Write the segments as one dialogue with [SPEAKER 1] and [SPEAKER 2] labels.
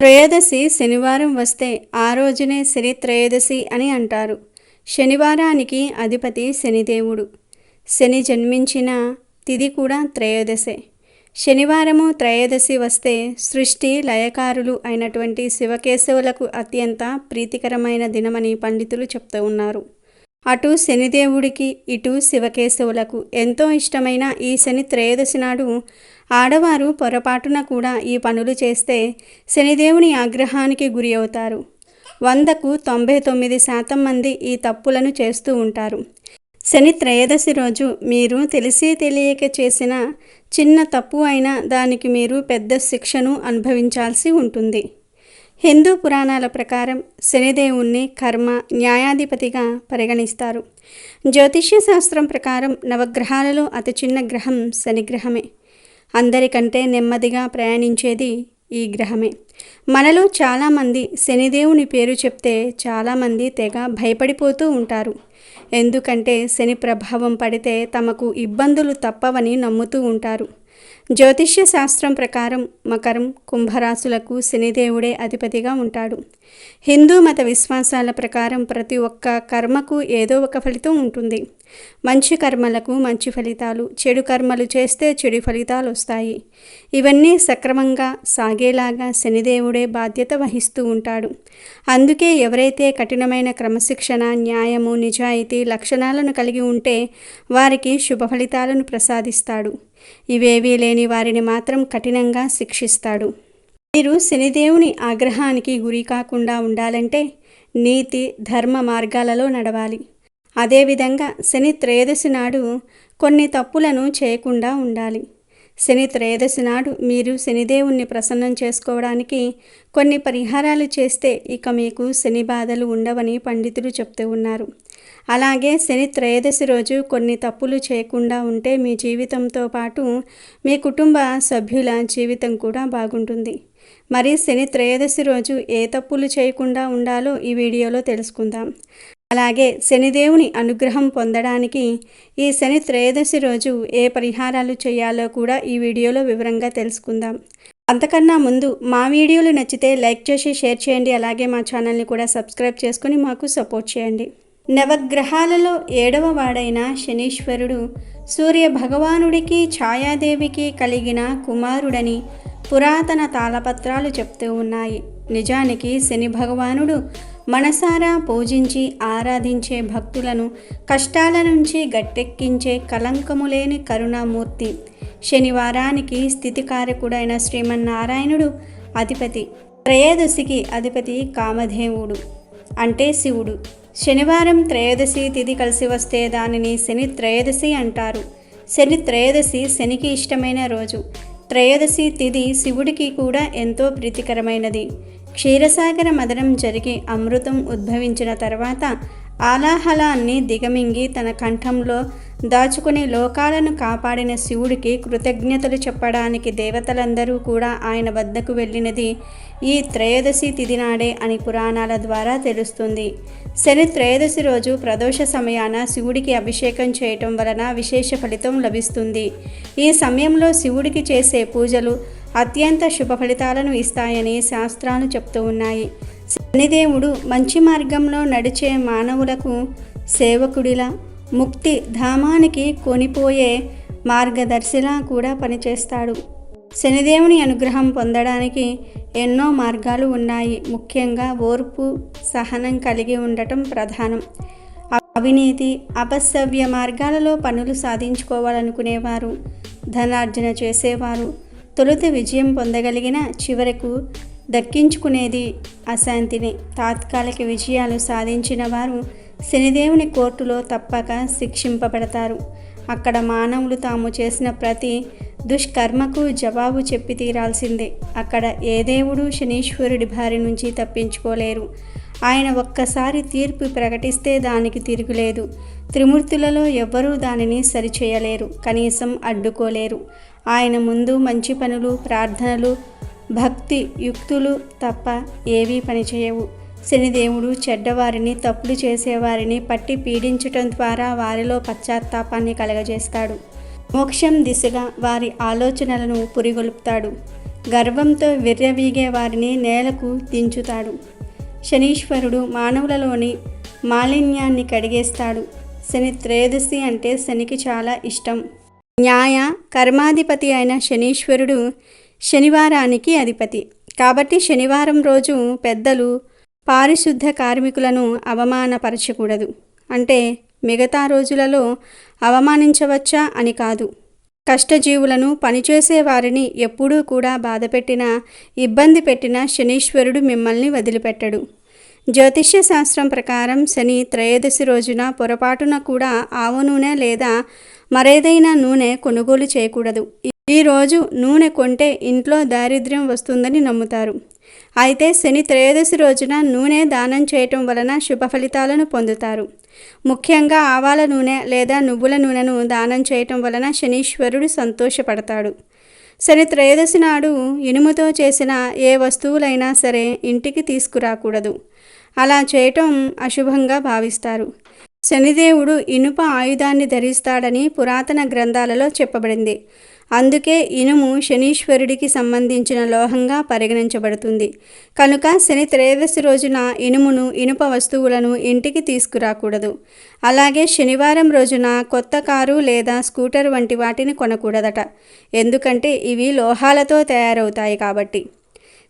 [SPEAKER 1] త్రయోదశి శనివారం వస్తే ఆ రోజునే శని త్రయోదశి అని అంటారు. శనివారానికి అధిపతి శనిదేవుడు. శని జన్మించిన తిది కూడా త్రయోదశే. శనివారము త్రయోదశి వస్తే సృష్టి లయకారులు అయినటువంటి శివకేశవులకు అత్యంత ప్రీతికరమైన దినమని పండితులు చెప్తూ ఉన్నారు. అటు శనిదేవుడికి ఇటు శివకేశవులకు ఎంతో ఇష్టమైన ఈ శని త్రయోదశి నాడు ఆడవారు పొరపాటున కూడా ఈ పనులు చేస్తే శనిదేవుని ఆగ్రహానికి గురి అవుతారు. వందకు తొంభై తొమ్మిది శాతం మంది ఈ తప్పులను చేస్తూ ఉంటారు. శని త్రయోదశి రోజు మీరు తెలిసి తెలియక చేసిన చిన్న తప్పు అయినా దానికి మీరు పెద్ద శిక్షను అనుభవించాల్సి ఉంటుంది. హిందూ పురాణాల ప్రకారం శనిదేవుణ్ణి కర్మ న్యాయాధిపతిగా పరిగణిస్తారు. జ్యోతిష్య శాస్త్రం ప్రకారం నవగ్రహాలలో అతి చిన్న గ్రహం శనిగ్రహమే. అందరికంటే నెమ్మదిగా ప్రయాణించేది ఈ గ్రహమే. మనలో చాలామంది శనిదేవుని పేరు చెప్తే చాలామంది తెగ భయపడిపోతూ ఉంటారు. ఎందుకంటే శని ప్రభావం పడితే తమకు ఇబ్బందులు తప్పవని నమ్ముతూ ఉంటారు. జ్యోతిష్య శాస్త్రం ప్రకారం మకరం కుంభరాశులకు శనిదేవుడే అధిపతిగా ఉంటాడు. హిందూ మత విశ్వాసాల ప్రకారం ప్రతి ఒక్క కర్మకు ఏదో ఒక ఫలితం ఉంటుంది. మంచి కర్మలకు మంచి ఫలితాలు చెడు కర్మలు చేస్తే చెడు ఫలితాలు వస్తాయి. ఇవన్నీ సక్రమంగా సాగేలాగా శనిదేవుడే బాధ్యత వహిస్తూ ఉంటాడు. అందుకే ఎవరైతే కఠినమైన క్రమశిక్షణ న్యాయము నిజాయితీ లక్షణాలను కలిగి ఉంటే వారికి శుభ ఫలితాలను ప్రసాదిస్తాడు. ఇవేవీ లేని వారిని మాత్రం కఠినంగా శిక్షిస్తాడు. మీరు శనిదేవుని ఆగ్రహానికి గురి కాకుండా ఉండాలంటే నీతి ధర్మ మార్గాలలో నడవాలి. అదేవిధంగా శని త్రయోదశి నాడు కొన్ని తప్పులను చేయకుండా ఉండాలి. శని త్రయోదశి నాడు మీరు శనిదేవుణ్ణి ప్రసన్నం చేసుకోవడానికి కొన్ని పరిహారాలు చేస్తే ఇక మీకు శని బాధలు ఉండవని పండితులు చెప్తూ ఉన్నారు. అలాగే శని త్రయోదశి రోజు కొన్ని తప్పులు చేయకుండా ఉంటే మీ జీవితంతో పాటు మీ కుటుంబ సభ్యుల జీవితం కూడా బాగుంటుంది. మరి శని త్రయోదశి రోజు ఏ తప్పులు చేయకుండా ఉండాలో ఈ వీడియోలో తెలుసుకుందాం. అలాగే శనిదేవుని అనుగ్రహం పొందడానికి ఈ శని త్రయోదశి రోజు ఏ పరిహారాలు చేయాలో కూడా ఈ వీడియోలో వివరంగా తెలుసుకుందాం. అంతకన్నా ముందు మా వీడియోలు నచ్చితే లైక్ చేసి షేర్ చేయండి. అలాగే మా ఛానల్ని కూడా సబ్స్క్రైబ్ చేసుకుని మాకు సపోర్ట్ చేయండి. నవగ్రహాలలో ఏడవ వాడైన శనీశ్వరుడు సూర్య భగవానుడికి ఛాయాదేవికి కలిగిన కుమారుడని పురాతన తాళపత్రాలు చెప్తూ ఉన్నాయి. నిజానికి శని భగవానుడు మనసారా పూజించి ఆరాధించే భక్తులను కష్టాల నుంచి గట్టెక్కించే కలంకము లేని కరుణామూర్తి శనివారానికి స్థితికారకుడైన శ్రీమన్నారాయణుడు అధిపతి త్రయోదశికి అధిపతి కామధేవుడు అంటే శివుడు. శనివారం త్రయోదశి తిథి కలిసి వస్తే దానిని శని త్రయోదశి అంటారు. శని త్రయోదశి శనికి ఇష్టమైన రోజు. త్రయోదశి తిథి శివుడికి కూడా ఎంతో ప్రీతికరమైనది. క్షీరసాగర మదనం జరిగి అమృతం ఉద్భవించిన తర్వాత ఆలాహలాన్ని దిగమింగి తన కంఠంలో దాచుకుని లోకాలను కాపాడిన శివుడికి కృతజ్ఞతలు చెప్పడానికి దేవతలందరూ కూడా ఆయన వద్దకు వెళ్ళినది ఈ త్రయోదశి తిథి నాడే అని పురాణాల ద్వారా తెలుస్తుంది. శని త్రయోదశి రోజు ప్రదోష సమయాన శివుడికి అభిషేకం చేయటం వలన విశేష ఫలితం లభిస్తుంది. ఈ సమయంలో శివుడికి చేసే పూజలు అత్యంత శుభ ఫలితాలను ఇస్తాయని శాస్త్రాలు చెప్తూ ఉన్నాయి. శనిదేవుడు మంచి మార్గంలో నడిచే మానవులకు సేవకుడిలా ముక్తి ధామానికి కొనిపోయే మార్గదర్శిలా కూడా పనిచేస్తాడు. శనిదేవుని అనుగ్రహం పొందడానికి ఎన్నో మార్గాలు ఉన్నాయి. ముఖ్యంగా ఓర్పు సహనం కలిగి ఉండటం ప్రధానం. అవినీతి అపసవ్య మార్గాలలో పనులు సాధించుకోవాలనుకునేవారు ధనార్జన చేసేవారు తొలుత విజయం పొందగలిగిన చివరకు దక్కించుకునేది అశాంతిని. తాత్కాలిక విజయాలు సాధించిన వారు శనిదేవుని కోర్టులో తప్పక శిక్షింపబడతారు. అక్కడ మానవులు తాము చేసిన ప్రతి దుష్కర్మకు జవాబు చెప్పి తీరాల్సిందే. అక్కడ ఏ దేవుడు శనీశ్వరుడి బారి నుంచి తప్పించుకోలేరు. ఆయన ఒక్కసారి తీర్పు ప్రకటిస్తే దానికి తిరుగులేదు. త్రిమూర్తులలో ఎవ్వరూ దానిని సరిచేయలేరు. కనీసం అడ్డుకోలేరు. ఆయన ముందు మంచి పనులు ప్రార్థనలు భక్తి యుక్తులు తప్ప ఏవీ పనిచేయవు. శనిదేవుడు చెడ్డవారిని తప్పులు చేసేవారిని పట్టి పీడించటం ద్వారా వారిలో పశ్చాత్తాపాన్ని కలగజేస్తాడు. మోక్షం దిశగా వారి ఆలోచనలను పురిగొలుపుతాడు. గర్వంతో విర్రవీగే వారిని నేలకు దించుతాడు. శనీశ్వరుడు మానవులలోని మాలిన్యాన్ని కడిగేస్తాడు. శని త్రయోదశి అంటే శనికి చాలా ఇష్టం. న్యాయ కర్మాధిపతి అయిన శనీశ్వరుడు శనివారానికి అధిపతి. కాబట్టి శనివారం రోజు పెద్దలు పారిశుద్ధ కార్మికులను అవమానపరచకూడదు. అంటే మిగతా రోజులలో అవమానించవచ్చా అని కాదు. కష్టజీవులను పనిచేసే వారిని ఎప్పుడూ కూడా బాధపెట్టినా ఇబ్బంది పెట్టిన శనీశ్వరుడు మిమ్మల్ని వదిలిపెట్టడు. జ్యోతిష్య శాస్త్రం ప్రకారం శని త్రయోదశి రోజున పొరపాటున కూడా ఆవ నూనె లేదా మరేదైనా నూనె కొనుగోలు చేయకూడదు. ఈ రోజు నూనె కొంటే ఇంట్లో దారిద్ర్యం వస్తుందని నమ్ముతారు. అయితే శని త్రయోదశి రోజున నూనె దానం చేయటం వలన శుభ ఫలితాలను పొందుతారు. ముఖ్యంగా ఆవాల నూనె లేదా నువ్వుల నూనెను దానం చేయటం వలన శనీశ్వరుడు సంతోషపడతాడు. శని త్రయోదశి నాడు ఇనుముతో చేసిన ఏ వస్తువులైనా సరే ఇంటికి తీసుకురాకూడదు. అలా చేయటం అశుభంగా భావిస్తారు. శనిదేవుడు ఇనుప ఆయుధాన్ని ధరిస్తాడని పురాతన గ్రంథాలలో చెప్పబడింది. అందుకే ఇనుము శనీశ్వరుడికి సంబంధించిన లోహంగా పరిగణించబడుతుంది. కనుక శని త్రయోదశి రోజున ఇనుమును ఇనుప వస్తువులను ఇంటికి తీసుకురాకూడదు. అలాగే శనివారం రోజున కొత్త కారు లేదా స్కూటర్ వంటి వాటిని కొనకూడదట. ఎందుకంటే ఇవి లోహాలతో తయారవుతాయి కాబట్టి.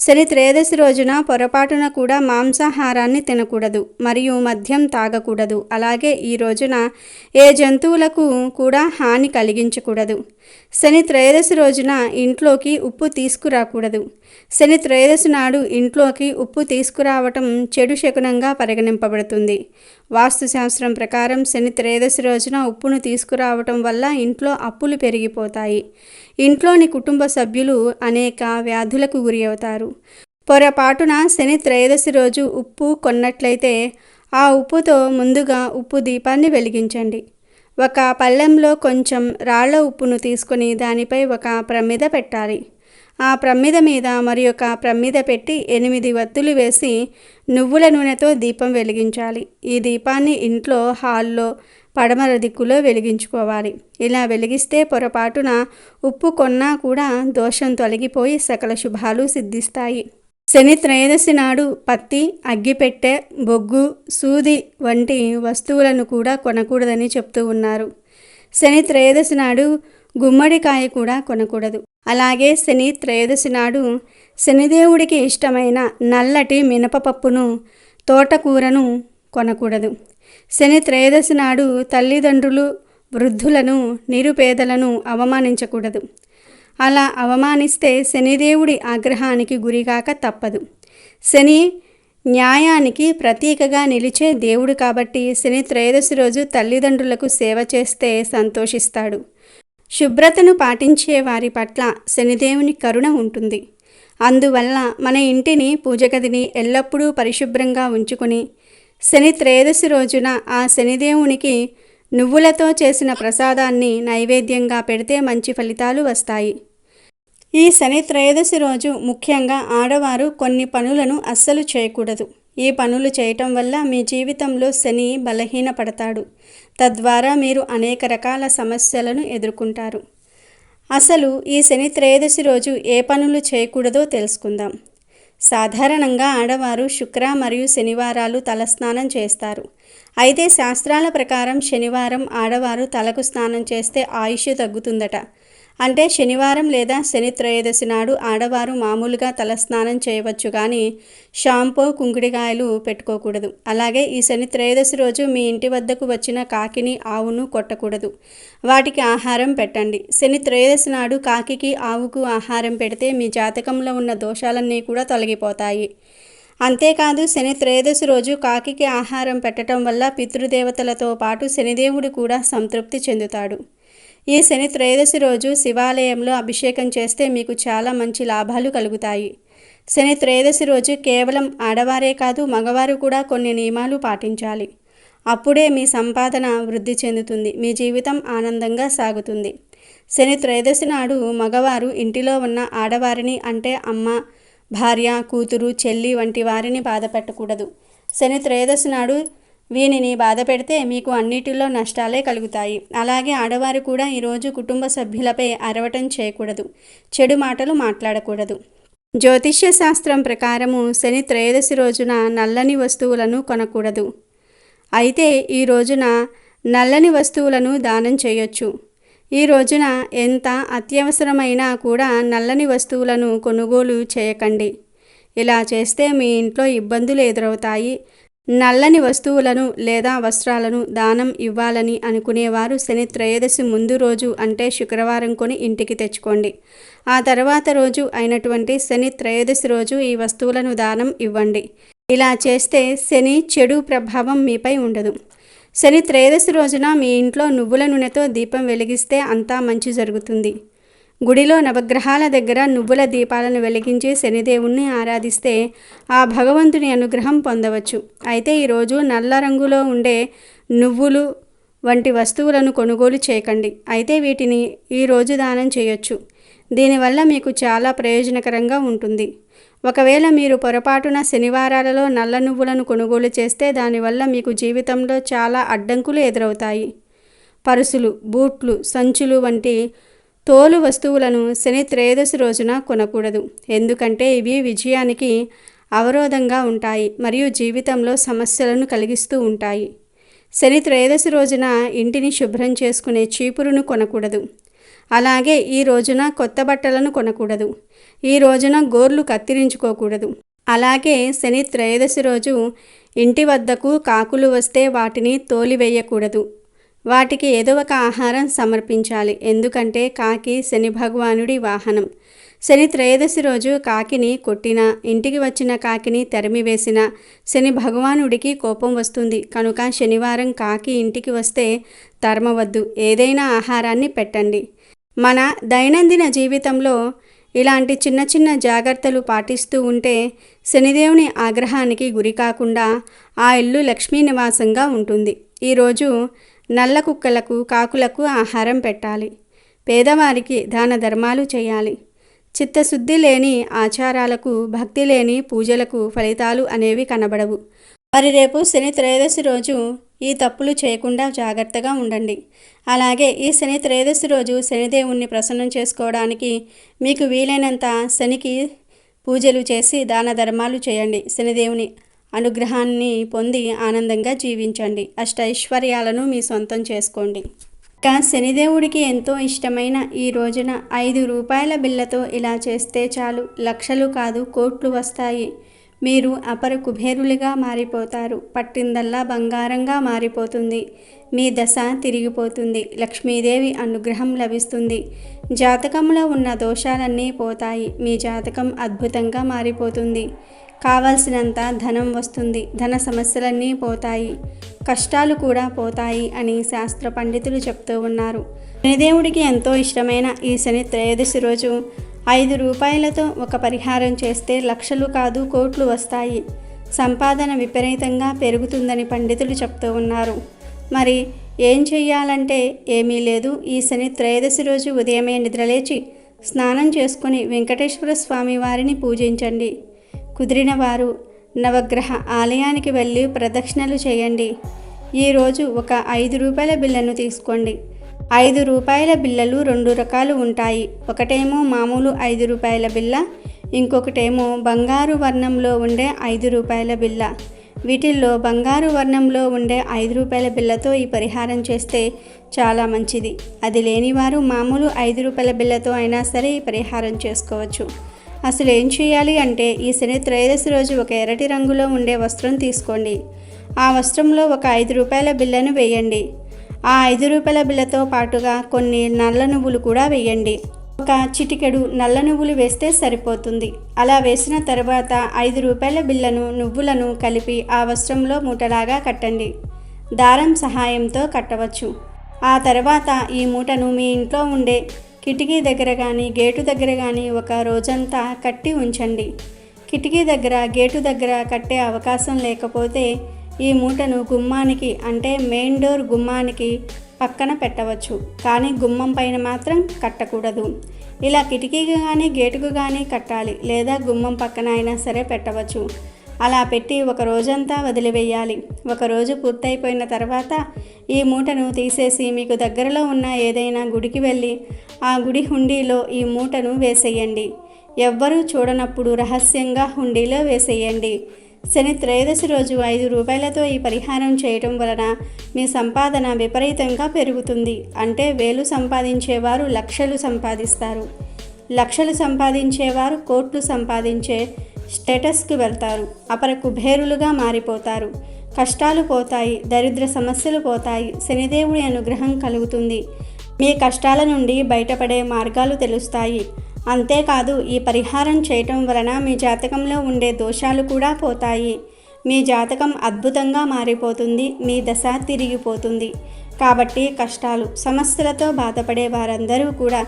[SPEAKER 1] శని త్రయోదశి రోజున పొరపాటున కూడా మాంసాహారాన్ని తినకూడదు మరియు మద్యం తాగకూడదు. అలాగే ఈ రోజున ఏ జంతువులకు కూడా హాని కలిగించకూడదు. శని త్రయోదశి రోజున ఇంట్లోకి ఉప్పు తీసుకురాకూడదు. శని త్రయోదశి నాడు ఇంట్లోకి ఉప్పు తీసుకురావటం చెడు శకునంగా పరిగణింపబడుతుంది. వాస్తుశాస్త్రం ప్రకారం శని త్రయోదశి రోజున ఉప్పును తీసుకురావటం వల్ల ఇంట్లో అప్పులు పెరిగిపోతాయి. ఇంట్లోని కుటుంబ సభ్యులు అనేక వ్యాధులకు గురి అవుతారు. పొరపాటున శని త్రయోదశి రోజు ఉప్పు కొన్నట్లయితే ఆ ఉప్పుతో ముందుగా ఉప్పు దీపాన్ని వెలిగించండి. ఒక పళ్ళెంలో కొంచెం రాళ్ళ ఉప్పును తీసుకొని దానిపై ఒక ప్రమిద పెట్టాలి. ఆ ప్రమిద మీద మరి ఒక ప్రమిద పెట్టి ఎనిమిది వత్తులు వేసి నువ్వుల నూనెతో దీపం వెలిగించాలి. ఈ దీపాన్ని ఇంట్లో హాల్లో పడమర దిక్కులో వెలిగించుకోవాలి. ఇలా వెలిగిస్తే పొరపాటున ఉప్పు కొన్నా కూడా దోషం తొలగిపోయి సకల శుభాలు సిద్ధిస్తాయి. శని త్రయోదశి నాడు పత్తి అగ్గిపెట్టె బొగ్గు సూది వంటి వస్తువులను కూడా కొనకూడదని చెప్తూ ఉన్నారు. శని త్రయోదశి నాడు గుమ్మడికాయ కూడా కొనకూడదు. అలాగే శని త్రయోదశి నాడు శనిదేవుడికి ఇష్టమైన నల్లటి మినపపప్పును తోటకూరను కొనకూడదు. శని త్రయోదశి నాడు తల్లిదండ్రులు వృద్ధులను నిరుపేదలను అవమానించకూడదు. అలా అవమానిస్తే శనిదేవుడి ఆగ్రహానికి గురిగాక తప్పదు. శని న్యాయానికి ప్రతీకగా నిలిచే దేవుడు కాబట్టి శని త్రయోదశి రోజు తల్లిదండ్రులకు సేవ చేస్తే సంతోషిస్తాడు. శుభ్రతను పాటించే వారి పట్ల శనిదేవుని కరుణ ఉంటుంది. అందువల్ల మన ఇంటిని పూజగదిని ఎల్లప్పుడూ పరిశుభ్రంగా ఉంచుకొని శని త్రయోదశి రోజున ఆ శనిదేవునికి నువ్వులతో చేసిన ప్రసాదాన్ని నైవేద్యంగా పెడితే మంచి ఫలితాలు వస్తాయి. ఈ శని త్రయోదశి రోజు ముఖ్యంగా ఆడవారు కొన్ని పనులను అస్సలు చేయకూడదు. ఈ పనులు చేయటం వల్ల మీ జీవితంలో శని బలహీనపడతాడు. తద్వారా మీరు అనేక రకాల సమస్యలను ఎదుర్కొంటారు. అసలు ఈ శని త్రయోదశి రోజు ఏ పనులు చేయకూడదో తెలుసుకుందాం. సాధారణంగా ఆడవారు శుక్ర మరియు శనివారాలు తలస్నానం చేస్తారు. అయితే శాస్త్రాల ప్రకారం శనివారం ఆడవారు తలకు స్నానం చేస్తే ఆయుష్ తగ్గుతుందట. అంటే శనివారం లేదా శని త్రయోదశి నాడు ఆడవారు మామూలుగా తలస్నానం చేయవచ్చు కానీ షాంపూ కుంకుడికాయలు పెట్టుకోకూడదు. అలాగే ఈ శని త్రయోదశి రోజు మీ ఇంటి వద్దకు వచ్చిన కాకిని ఆవును కొట్టకూడదు. వాటికి ఆహారం పెట్టండి. శని త్రయోదశి నాడు కాకికి ఆవుకు ఆహారం పెడితే మీ జాతకంలో ఉన్న దోషాలన్నీ కూడా తొలగిపోతాయి. అంతేకాదు శని త్రయోదశి రోజు కాకికి ఆహారం పెట్టడం వల్ల పితృదేవతలతో పాటు శనిదేవుడు కూడా సంతృప్తి చెందుతాడు. ఈ శని త్రయోదశి రోజు శివాలయంలో అభిషేకం చేస్తే మీకు చాలా మంచి లాభాలు కలుగుతాయి. శని త్రయోదశి రోజు కేవలం ఆడవారే కాదు మగవారు కూడా కొన్ని నియమాలు పాటించాలి. అప్పుడే మీ సంపాదన వృద్ధి చెందుతుంది మీ జీవితం ఆనందంగా సాగుతుంది. శని త్రయోదశి నాడు మగవారు ఇంటిలో ఉన్న ఆడవారిని అంటే అమ్మ భార్య కూతురు చెల్లి వంటి వారిని బాధపెట్టకూడదు. శని త్రయోదశి నాడు వీనిని బాధ పెడితే మీకు అన్నిటిలో నష్టాలే కలుగుతాయి. అలాగే ఆడవారు కూడా ఈరోజు కుటుంబ సభ్యులపై అరవటం చేయకూడదు. చెడు మాటలు మాట్లాడకూడదు. జ్యోతిష్య శాస్త్రం ప్రకారము శని త్రయోదశి రోజున నల్లని వస్తువులను కొనకూడదు. అయితే ఈ రోజున నల్లని వస్తువులను దానం చేయొచ్చు. ఈ రోజున ఎంత అత్యవసరమైనా కూడా నల్లని వస్తువులను కొనుగోలు చేయకండి. ఇలా చేస్తే మీ ఇంట్లో ఇబ్బందులు ఎదురవుతాయి. నల్లని వస్తువులను లేదా వస్త్రాలను దానం ఇవ్వాలని అనుకునేవారు శని త్రయోదశి ముందు రోజు అంటే శుక్రవారం కొని ఇంటికి తెచ్చుకోండి. ఆ తర్వాత రోజు అయినటువంటి శని త్రయోదశి రోజు ఈ వస్తువులను దానం ఇవ్వండి. ఇలా చేస్తే శని చెడు ప్రభావం మీపై ఉండదు. శని త్రయోదశి రోజున మీ ఇంట్లో నువ్వుల నూనెతో దీపం వెలిగిస్తే అంతా మంచి జరుగుతుంది. గుడిలో నవగ్రహాల దగ్గర నువ్వుల దీపాలను వెలిగించి శనిదేవుణ్ణి ఆరాధిస్తే ఆ భగవంతుని అనుగ్రహం పొందవచ్చు. అయితే ఈరోజు నల్ల రంగులో ఉండే నువ్వులు వంటి వస్తువులను కొనుగోలు చేయకండి. అయితే వీటిని ఈరోజు దానం చేయొచ్చు. దీనివల్ల మీకు చాలా ప్రయోజనకరంగా ఉంటుంది. ఒకవేళ మీరు పొరపాటున శనివారాలలో నల్ల నువ్వులను కొనుగోలు చేస్తే దానివల్ల మీకు జీవితంలో చాలా అడ్డంకులు ఎదురవుతాయి. పరుసులు బూట్లు సంచులు వంటి తోలు వస్తువులను శని త్రయోదశి రోజున కొనకూడదు. ఎందుకంటే ఇవి విజయానికి అవరోధంగా ఉంటాయి మరియు జీవితంలో సమస్యలను కలిగిస్తూ ఉంటాయి. శని త్రయోదశి రోజున ఇంటిని శుభ్రం చేసుకునే చీపురును కొనకూడదు. అలాగే ఈ రోజున కొత్త బట్టలను కొనకూడదు. ఈ రోజున గోర్లు కత్తిరించుకోకూడదు. అలాగే శని త్రయోదశి రోజు ఇంటి వద్దకు కాకులు వస్తే వాటిని తోలివేయకూడదు. వాటికి ఏదో ఒక ఆహారం సమర్పించాలి. ఎందుకంటే కాకి శని భగవానుడి వాహనం. శని త్రయోదశి రోజు కాకిని కొట్టిన ఇంటికి వచ్చిన కాకిని తరిమివేసిన శని భగవానుడికి కోపం వస్తుంది. కనుక శనివారం కాకి ఇంటికి వస్తే తరమవద్దు. ఏదైనా ఆహారాన్ని పెట్టండి. మన దైనందిన జీవితంలో ఇలాంటి చిన్న చిన్న జాగ్రత్తలు పాటిస్తూ ఉంటే శనిదేవుని ఆగ్రహానికి గురి కాకుండా ఆ ఇల్లు లక్ష్మీ నివాసంగా ఉంటుంది. ఈరోజు నల్ల కుక్కలకు కాకులకు ఆహారం పెట్టాలి. పేదవారికి దాన ధర్మాలు చేయాలి. చిత్తశుద్ధి లేని ఆచారాలకు భక్తి లేని పూజలకు ఫలితాలు అనేవి కనబడవు. మరి రేపు శని త్రయోదశి రోజు ఈ తప్పులు చేయకుండా జాగ్రత్తగా ఉండండి. అలాగే ఈ శని త్రయోదశి రోజు శనిదేవుణ్ణి ప్రసన్నం చేసుకోవడానికి మీకు వీలైనంత శనికి పూజలు చేసి దాన ధర్మాలు చేయండి శనిదేవుని. అనుగ్రహాన్ని పొంది ఆనందంగా జీవించండి. అష్టైశ్వర్యాలను మీ సొంతం చేసుకోండి. ఇక శనిదేవుడికి ఎంతో ఇష్టమైన ఈ రోజున ఐదు రూపాయల బిళ్ళతో ఇలా చేస్తే చాలు. లక్షలు కాదు కోట్లు వస్తాయి. మీరు అపర కుబేరులుగా మారిపోతారు. పట్టిందల్లా బంగారంగా మారిపోతుంది. మీ దశ తిరిగిపోతుంది. లక్ష్మీదేవి అనుగ్రహం లభిస్తుంది. జాతకంలో ఉన్న దోషాలన్నీ పోతాయి. మీ జాతకం అద్భుతంగా మారిపోతుంది. కావలసినంత ధనం వస్తుంది. ధన సమస్యలన్నీ పోతాయి. కష్టాలు కూడా పోతాయి అని శాస్త్ర పండితులు చెప్తూ ఉన్నారు. శనిదేవుడికి ఎంతో ఇష్టమైన ఈ శని త్రయోదశి రోజు ఐదు రూపాయలతో ఒక పరిహారం చేస్తే లక్షలు కాదు కోట్లు వస్తాయి. సంపాదన విపరీతంగా పెరుగుతుందని పండితులు చెప్తూ ఉన్నారు. మరి ఏం చెయ్యాలంటే ఏమీ లేదు. ఈ శని త్రయోదశి రోజు ఉదయమే నిద్రలేచి స్నానం చేసుకుని వెంకటేశ్వర స్వామి వారిని పూజించండి. కుదిరిన వారు నవగ్రహ ఆలయానికి వెళ్ళి ప్రదక్షిణలు చేయండి. ఈరోజు ఒక ఐదు రూపాయల బిల్లను తీసుకోండి. ఐదు రూపాయల బిళ్ళలు రెండు రకాలు ఉంటాయి. ఒకటేమో మామూలు ఐదు రూపాయల బిళ్ళ ఇంకొకటేమో బంగారు వర్ణంలో ఉండే ఐదు రూపాయల బిళ్ళ. వీటిల్లో బంగారు వర్ణంలో ఉండే ఐదు రూపాయల బిళ్ళతో ఈ పరిహారం చేస్తే చాలా మంచిది. అది లేనివారు మామూలు ఐదు రూపాయల బిళ్ళతో అయినా సరే ఈ పరిహారం చేసుకోవచ్చు. అసలు ఏం చేయాలి అంటే ఈ శని త్రయోదశి రోజు ఒక ఎర్రటి రంగులో ఉండే వస్త్రం తీసుకోండి. ఆ వస్త్రంలో ఒక ఐదు రూపాయల బిళ్ళను వేయండి. ఆ ఐదు రూపాయల బిళ్ళతో పాటుగా కొన్ని నల్ల నువ్వులు కూడా వేయండి. ఒక చిటికెడు నల్ల నువ్వులు వేస్తే సరిపోతుంది. అలా వేసిన తర్వాత ఐదు రూపాయల బిళ్ళను నువ్వులను కలిపి ఆ వస్త్రంలో మూటలాగా కట్టండి. దారం సహాయంతో కట్టవచ్చు. ఆ తర్వాత ఈ మూటను మీ ఇంట్లో ఉండే కిటికీ దగ్గర కానీ గేటు దగ్గర కానీ ఒక రోజంతా కట్టి ఉంచండి. కిటికీ దగ్గర గేటు దగ్గర కట్టే అవకాశం లేకపోతే ఈ మూటను గుమ్మానికి అంటే మెయిన్ డోర్ గుమ్మానికి పక్కన పెట్టవచ్చు కానీ గుమ్మం పైన మాత్రం కట్టకూడదు. ఇలా కిటికీకి కానీ గేటుకు కానీ కట్టాలి లేదా గుమ్మం పక్కన అయినా సరే పెట్టవచ్చు. అలా పెట్టి ఒక రోజంతా వదిలివేయాలి. ఒకరోజు పూర్తయిపోయిన తర్వాత ఈ మూటను తీసేసి మీకు దగ్గరలో ఉన్న ఏదైనా గుడికి వెళ్ళి ఆ గుడి హుండీలో ఈ మూటను వేసేయండి. ఎవ్వరూ చూడనప్పుడు రహస్యంగా హుండీలో వేసేయండి. శని త్రయోదశి రోజు ఐదు రూపాయలతో ఈ పరిహారం చేయటం వలన మీ సంపాదన విపరీతంగా పెరుగుతుంది. అంటే వేలు సంపాదించేవారు లక్షలు సంపాదిస్తారు. లక్షలు సంపాదించేవారు కోట్లు సంపాదించే స్టేటస్కి వెళ్తారు. అపర కుబేరులుగా మారిపోతారు. కష్టాలు పోతాయి దరిద్ర సమస్యలు పోతాయి శనిదేవుడి అనుగ్రహం కలుగుతుంది. మీ కష్టాల నుండి బయటపడే మార్గాలు తెలుస్తాయి. అంతేకాదు ఈ పరిహారం చేయటం వలన మీ జాతకంలో ఉండే దోషాలు కూడా పోతాయి. మీ జాతకం అద్భుతంగా మారిపోతుంది మీ దశ తిరిగిపోతుంది. కాబట్టి కష్టాలు సమస్యలతో బాధపడే వారందరూ కూడా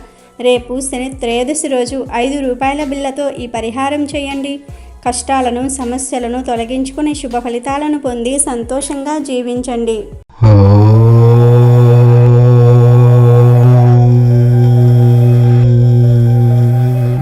[SPEAKER 1] రేపు శని త్రయోదశి రోజు ఐదు రూపాయల బిల్లతో ఈ పరిహారం చేయండి. కష్టాలను సమస్యలను తొలగించుకుని శుభ ఫలితాలను పొంది సంతోషంగా జీవించండి.